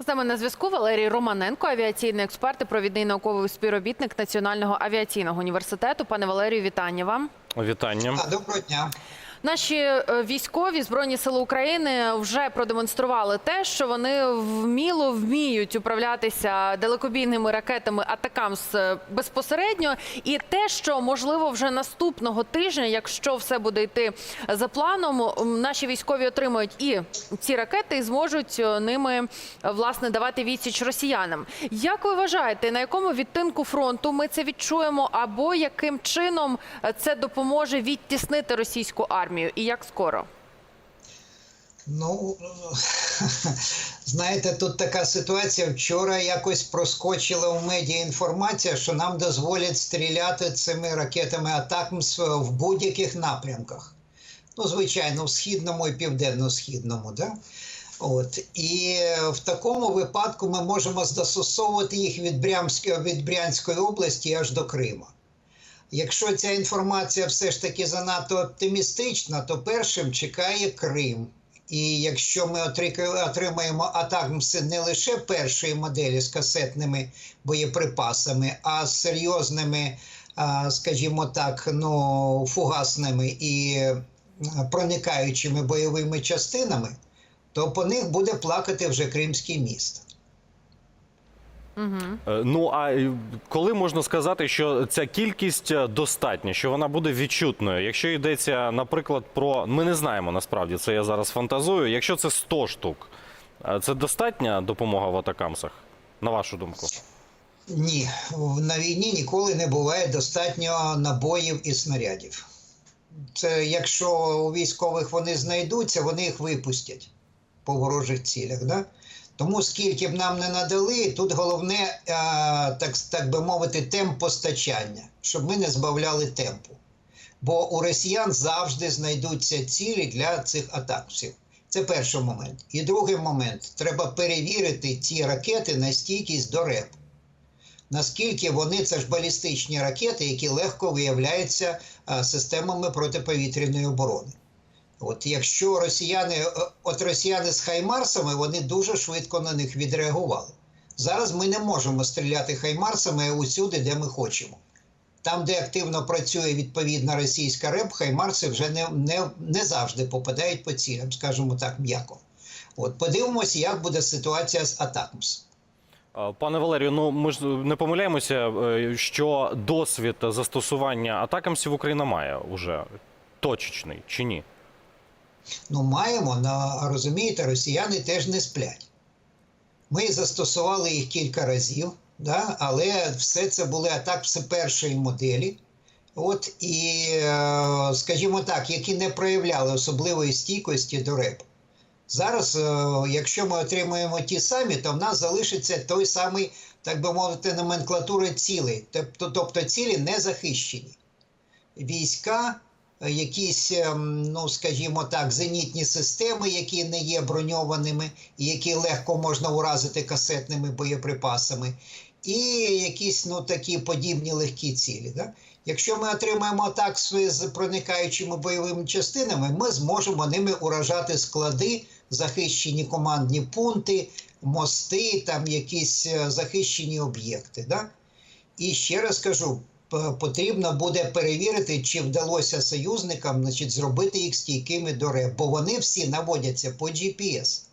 З нами на зв'язку Валерій Романенко, авіаційний експерт і провідний науковий співробітник Національного авіаційного університету. Пане Валерію, вітання вам. Вітання. Доброго дня. Наші е, військові збройні сили України вже продемонстрували те, що вони вміло вміють управлятися далекобійними ракетами Атакамс е, безпосередньо, і те, що можливо вже наступного тижня, якщо все буде йти за планом, наші військові отримають і ці ракети і зможуть е, ними власне давати відсіч росіянам. Як ви вважаєте, на якому відтинку фронту ми це відчуємо, або яким чином це допоможе відтіснити російську армію, і як скоро? Ну знаєте, тут така ситуація. Вчора якось проскочила у медіа інформація, що нам дозволять стріляти цими ракетами Атакмс в будь-яких напрямках. Ну, звичайно, в східному і південно-східному, да? От і в такому випадку ми можемо застосовувати їх від Брянської, від Брянської області аж до Крима. Якщо ця інформація все ж таки занадто оптимістична, то першим чекає Крим. І якщо ми отри- отримаємо атакмси не лише першої моделі з касетними боєприпасами, а з серйозними, скажімо так, ну, фугасними і проникаючими бойовими частинами, то по них буде плакати вже Кримський міст. Е, Ну а коли можна сказати, що ця кількість е, достатня, що вона буде відчутною? Якщо йдеться, наприклад, про ми не знаємо насправді, це я зараз фантазую. Якщо це 100 штук, е, це достатня допомога в атакамсах, на вашу думку? Ні, на війні ніколи не буває достатньо набоїв і снарядів. Це якщо у військових вони знайдуться, вони їх випустять по ворожих цілях. Да? Тому скільки б нам не надали, тут головне, е, так, так би мовити, темп постачання, щоб ми не збавляли темпу. Бо у росіян завжди знайдуться цілі для цих атаксів. Це перший момент. І другий момент треба перевірити ці ракети на стійкість до РЕП наскільки вони це ж балістичні ракети, які легко виявляються системами протиповітряної оборони. От якщо росіяни, е, от росіяни з хаймарсами, вони дуже швидко на них відреагували. Зараз ми не можемо стріляти хаймарсами усюди, де ми хочемо. Там, де активно працює відповідна російська РЕП, хаймарси вже не, не, не завжди попадають по цілям, скажімо так, м'яко. От подивимося, як буде ситуація з Атакмс. Пане Валерію, ну ми ж не помиляємося, е, що досвід застосування атакамсів Україна має уже точечний чи ні? Ну, маємо, на розумієте, росіяни теж не сплять. Ми застосували їх кілька разів, да? але все це були атаки першої моделі. От і, е, скажімо так, які не проявляли особливої стійкості до РЕП. Зараз, е, якщо ми отримуємо ті самі, то в нас залишиться той самий, так би мовити, номенклатура цілей, тобто, цілі не захищені. Війська, якісь, ем, ну скажімо так, зенітні системи, які не є броньованими, і які легко можна уразити касетними боєприпасами, і якісь ну такі подібні легкі цілі. Да? Якщо ми отримаємо атак з проникаючими бойовими частинами, ми зможемо ними уражати склади, захищені командні пункти, мости, там якісь е, захищені об'єкти. Да? І ще раз кажу, потрібно буде перевірити, чи вдалося союзникам значить, зробити їх стійкими до РЕБ, бо вони всі наводяться по GPS.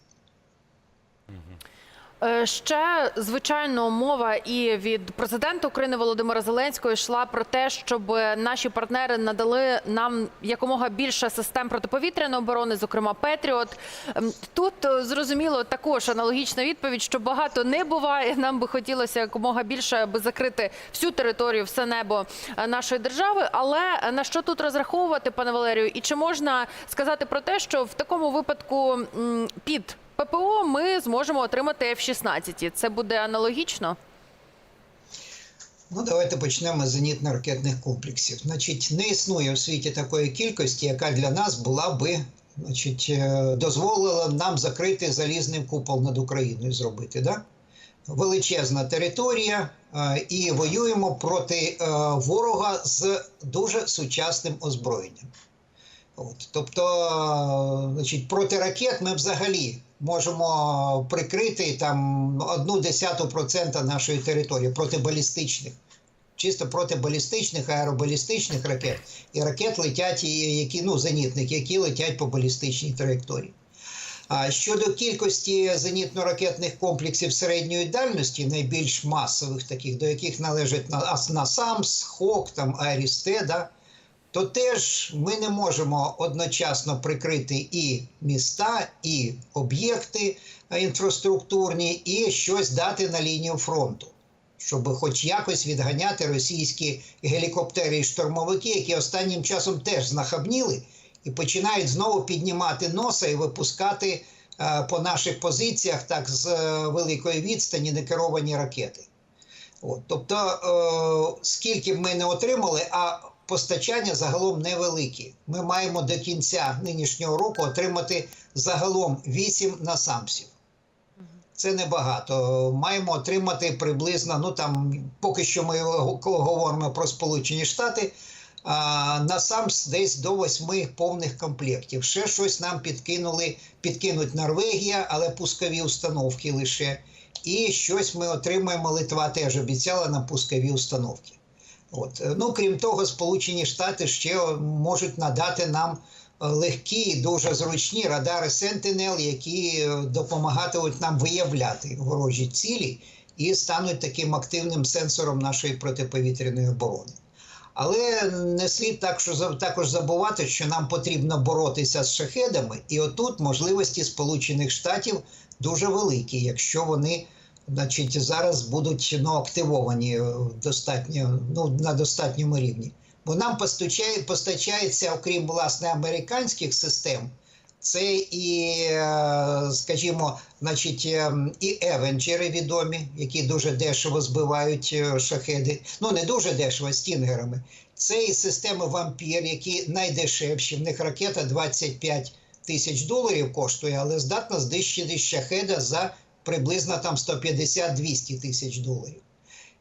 Е, Ще звичайно мова і від президента України Володимира Зеленського йшла про те, щоб наші партнери надали нам якомога більше систем протиповітряної оборони, зокрема Петріот. Ем, Тут е, зрозуміло також аналогічна відповідь, що багато не буває. Нам би хотілося якомога більше аби закрити всю територію, все небо е, нашої держави. Але на що тут розраховувати, пане Валерію? І чи можна сказати про те, що в такому випадку під ППО ми зможемо отримати F-16. Це буде аналогічно. Ну, давайте почнемо з зенітно-ракетних комплексів. Значить, не існує в світі такої кількості, яка для нас була би, значить, е, дозволила нам закрити залізний купол над Україною зробити. Да? Величезна територія, е, і воюємо проти е, ворога з дуже сучасним озброєнням. От, тобто, значить, проти ракет ми взагалі можемо прикрити там одну десяту процента нашої території проти балістичних. Чисто проти балістичних, аеробалістичних ракет. І ракет летять, які, ну, зенітних, які летять по балістичній траєкторії. А щодо кількості зенітно-ракетних комплексів середньої дальності, найбільш масових таких, до яких належать на- НАСАМС, ХОК, там, Арісте, да, то теж ми не можемо одночасно прикрити і міста, і об'єкти е, інфраструктурні, і щось дати на лінію фронту, щоб хоч якось відганяти російські гелікоптери і штурмовики, які останнім часом теж знахабніли і починають знову піднімати носа і випускати е, по наших позиціях так з е, великої відстані некеровані ракети. От, тобто, е, скільки б ми не отримали, а постачання загалом невеликі. Ми маємо до кінця нинішнього року отримати загалом 8 насамсів. Це небагато. Маємо отримати приблизно, ну там поки що ми го- говоримо про Сполучені Штати. А, насамс десь до восьми повних комплектів. Ще щось нам підкинули, підкинуть Норвегія, але пускові установки лише. І щось ми отримаємо. Литва теж обіцяла нам пускові установки. От. Ну, крім того, Сполучені Штати ще можуть надати нам е, легкі дуже зручні радари Sentinel, які е, допомагатимуть нам виявляти ворожі цілі і стануть таким активним сенсором нашої протиповітряної оборони. Але не слід так, що також забувати, що нам потрібно боротися з шахедами, і отут можливості Сполучених Штатів дуже великі, якщо вони значить, зараз будуть ну, активовані е, достатньо, ну, на достатньому рівні. Бо нам постачає, постачається, окрім власне американських систем, це і, е, скажімо, значить, ем, і евенджери відомі, які дуже дешево збивають е, шахеди. Ну, не дуже дешево, стінгерами. Це і системи вампір, які найдешевші. В них ракета 25 тисяч доларів коштує, але здатна знищити шахеда за приблизно там 150-200 тисяч доларів.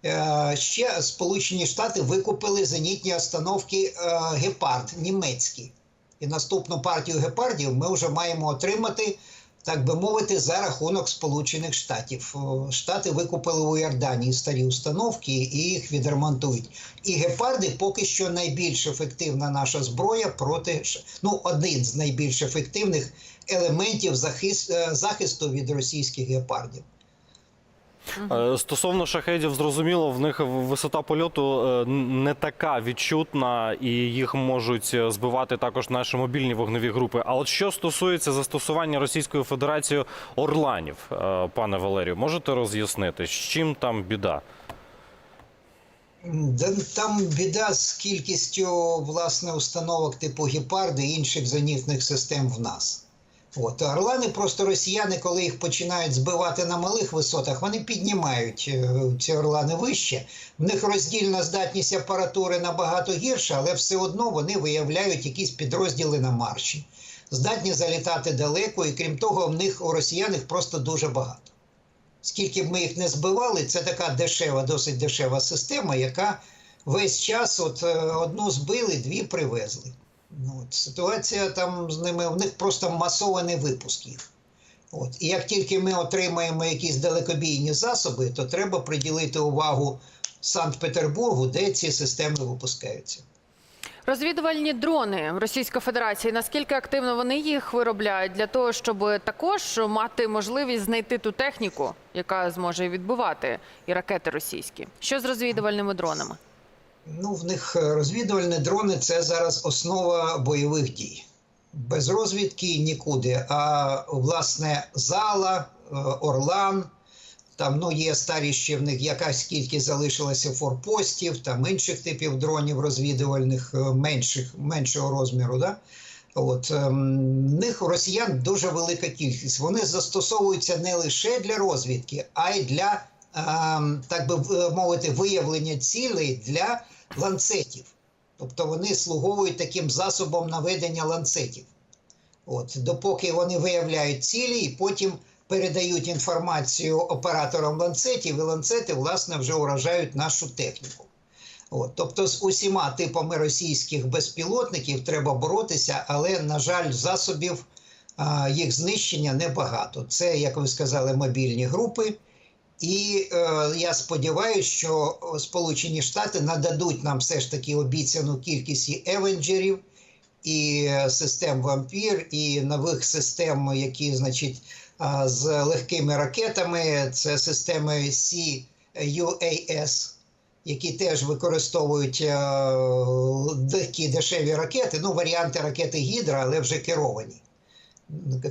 Е, Ще Сполучені Штати викупили зенітні установки е, Гепард німецькі. І наступну партію гепардів ми вже маємо отримати, так би мовити, за рахунок Сполучених Штатів. Штати викупили у Йорданії старі установки і їх відремонтують. І гепарди поки що найбільш ефективна наша зброя проти ну, один з найбільш ефективних елементів е, захисту від російських гепардів. Е, Стосовно шахедів, зрозуміло, в них висота польоту е, не така відчутна, і їх можуть збивати також наші мобільні вогневі групи. А от що стосується застосування Російською Федерацією орланів, пане Валерію, можете роз'яснити, з чим там біда? Там біда з кількістю власне установок типу гепарди і інших зенітних систем в нас. От орлани просто росіяни, коли їх починають збивати на малих висотах, вони піднімають е, ці орлани вище. В них роздільна здатність апаратури набагато гірша, але все одно вони виявляють якісь підрозділи на марші. Здатні залітати далеко, і крім того, в них у росіян їх просто дуже багато. Скільки б ми їх не збивали, це така дешева, досить дешева система, яка весь час от е, одну збили, дві привезли. Ну, от, ситуація там з ними, в них просто масований випуск їх. От. І як тільки ми отримаємо якісь далекобійні засоби, то треба приділити увагу Санкт-Петербургу, де ці системи випускаються. Розвідувальні дрони Російської Федерації. Наскільки активно вони їх виробляють для того, щоб також мати можливість знайти ту техніку, яка зможе відбивати і ракети російські? Що з розвідувальними дронами? Ну, в них е, розвідувальні дрони це зараз основа бойових дій. Без розвідки нікуди. А власне зала, е, Орлан, там ну, є старі ще в них якась кількість залишилася форпостів, там інших типів дронів розвідувальних, е, менших, меншого розміру. Да? От, ем, них росіян дуже велика кількість. Вони застосовуються не лише для розвідки, а й для, так би мовити, виявлення цілей для ланцетів. Тобто вони слуговують таким засобом наведення ланцетів. От, допоки вони виявляють цілі і потім передають інформацію операторам ланцетів, і ланцети, власне, вже уражають нашу техніку. От, тобто з усіма типами російських безпілотників треба боротися, але, на жаль, засобів а, їх знищення небагато. Це, як ви сказали, мобільні групи. І е, я сподіваюся, що Сполучені Штати нададуть нам все ж таки обіцяну кількість евенджерів, і е, систем вампір, і нових систем, які, значить, з легкими ракетами. Це системи CUAS, які теж використовують е, такі дешеві ракети, ну, варіанти ракети Гідра, але вже керовані.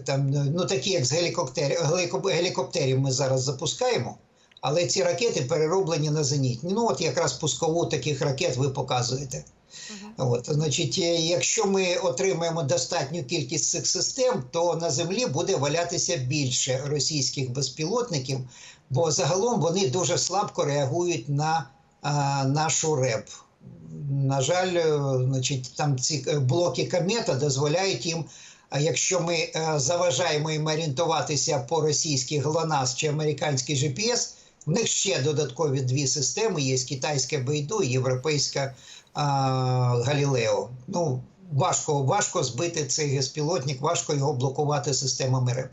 Там, ну, такі, як з гелікоптерів, гелікоптерів ми зараз запускаємо, але ці ракети перероблені на зенітні. Ну, от якраз пускову таких ракет ви показуєте. От, значить, е, якщо ми отримаємо достатню кількість цих систем, то на землі буде валятися більше російських безпілотників, бо загалом вони дуже слабко реагують на а, нашу РЕБ. На жаль, е, значить, там ці е, блоки комета дозволяють їм. Якщо ми е, заважаємо їм орієнтуватися по російській ГЛОНАСС чи американський GPS, в них ще додаткові дві системи є: китайська Бейду і європейська Галілео. Ну, важко, важко збити цей безпілотник, важко його блокувати системами РЕП.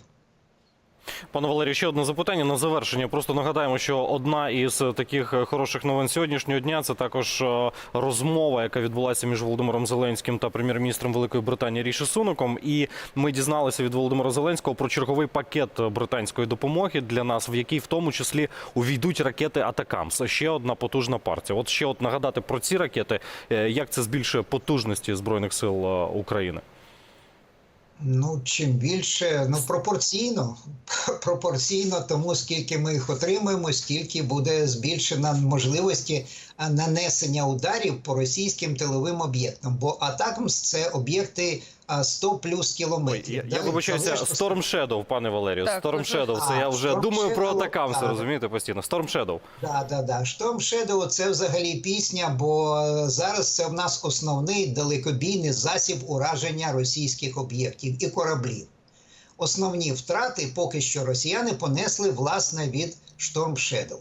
Пане Валерію, ще одне запитання на завершення. Просто нагадаємо, що одна із таких хороших новин сьогоднішнього дня це також е, розмова, яка відбулася між Володимиром Зеленським та прем'єр-міністром Великої Британії Ріші Суноком. І ми дізналися від Володимира Зеленського про черговий пакет британської допомоги для нас, в який в тому числі увійдуть ракети Атакамс. Ще одна потужна партія. От ще от нагадати про ці ракети, е, як це збільшує потужності збройних сил е, України. Ну, чим більше, ну пропорційно, пропорційно тому, скільки ми їх отримуємо, скільки буде збільшена можливості нанесення ударів по російським тиловим об'єктам. Бо атакам це об'єкти 100 плюс Ой, кілометрів. я, да, я вибачаюся, Storm Shadow, пане Валерію. Так, Storm. Shadow, це А, я вже Storm думаю про Shadow, Атакамс, розумієте постійно. Storm Shadow. Да, да, да. Storm Shadow – це взагалі пісня, бо зараз це в нас основний далекобійний засіб ураження російських об'єктів і кораблів. Основні втрати поки що росіяни понесли власне від Storm Shadow.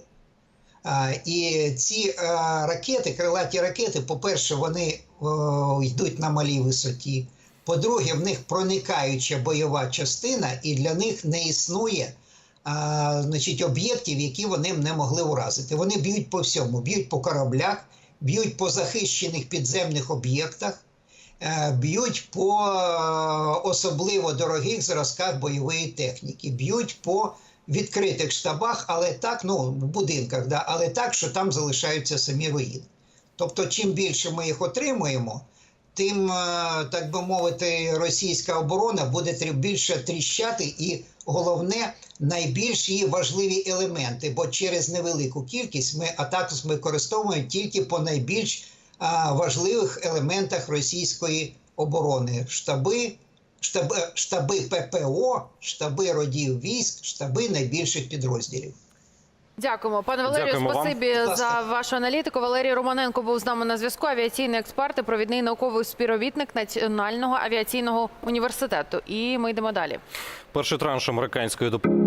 А, і ці е, ракети, крилаті ракети, по-перше, вони о, йдуть на малій висоті. По-друге, в них проникаюча бойова частина, і для них не існує а, значить, об'єктів, які вони не могли уразити. Вони б'ють по всьому, б'ють по кораблях, б'ють по захищених підземних об'єктах, е, б'ють по е, особливо дорогих зразках бойової техніки, б'ють по відкритих штабах, але так, ну, в будинках, да, але так, що там залишаються самі руїни. Тобто, чим більше ми їх отримуємо, тим, е, так би мовити, російська оборона буде більше тріщати, і головне, найбільш її важливі елементи, бо через невелику кількість ми атакус використовуємо тільки по найбільш а, важливих елементах російської оборони: штаби, штаби, штаби ППО, штаби родів військ, штаби найбільших підрозділів. Дякуємо, пане Валерію. Дякуємо вам. спасибі Будь за вашу аналітику. Валерій Романенко був з нами на зв'язку. Авіаційний експерт, і провідний науковий співробітник Національного авіаційного університету. І ми йдемо далі. Перший транш американської допомоги.